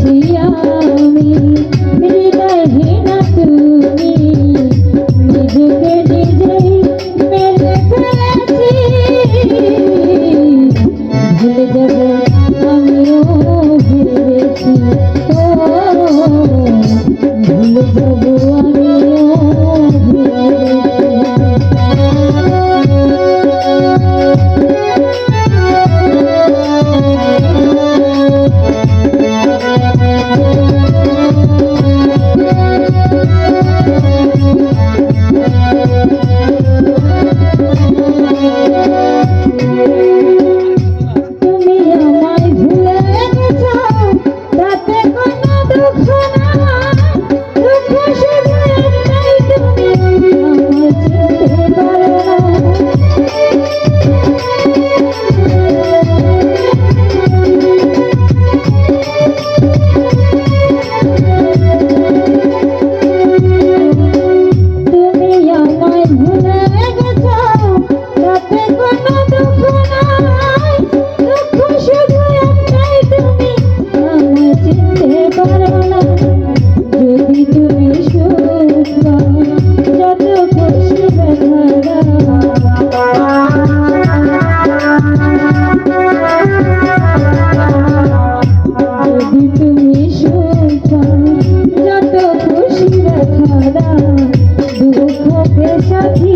আমি হৃদয়হীন তুমি নিজেকে